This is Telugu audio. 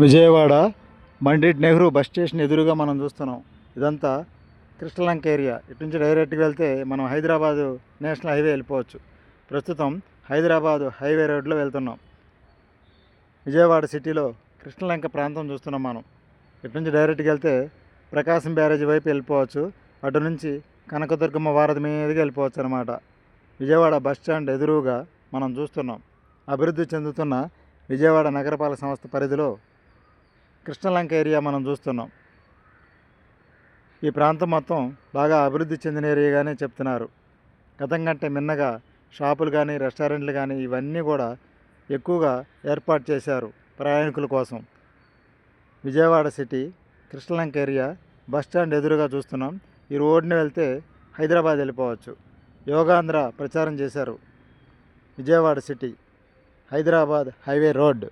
విజయవాడ మండ్రిడ్ నెహ్రూ బస్ స్టేషన్ ఎదురుగా మనం చూస్తున్నాం. ఇదంతా కృష్ణలంక ఏరియా. ఇటు నుంచి డైరెక్ట్గా వెళ్తే మనం హైదరాబాదు నేషనల్ హైవే వెళ్ళిపోవచ్చు. ప్రస్తుతం హైదరాబాదు హైవే రోడ్లో వెళ్తున్నాం. విజయవాడ సిటీలో కృష్ణలంక ప్రాంతం చూస్తున్నాం మనం. ఇటు నుంచి డైరెక్ట్గా వెళ్తే ప్రకాశం బ్యారేజ్ వైపు వెళ్ళిపోవచ్చు. అటు నుంచి కనకదుర్గమ్మ వారధి మీదకి వెళ్ళిపోవచ్చు అనమాట విజయవాడ బస్ స్టాండ్ ఎదురుగా మనం చూస్తున్నాం. అభివృద్ధి చెందుతున్న విజయవాడ నగరపాలక సంస్థ పరిధిలో కృష్ణలంక ఏరియా మనం చూస్తున్నాం. ఈ ప్రాంతం మొత్తం బాగా అభివృద్ధి చెందిన ఏరియాగానే చెప్తున్నారు. గతం కంటే మిన్నగా షాపులు కానీ రెస్టారెంట్లు కానీ ఇవన్నీ కూడా ఎక్కువగా ఏర్పాటు చేశారు ప్రయాణికుల కోసం. Vijayawada city Krishnalanka area bus stand ఎదురుగా చూస్తున్నాం. ఈ రోడ్ని వెళ్తే హైదరాబాద్ వెళ్ళిపోవచ్చు. యోగాంధ్ర ప్రచారం చేశారు. Vijayawada city Hyderabad highway road.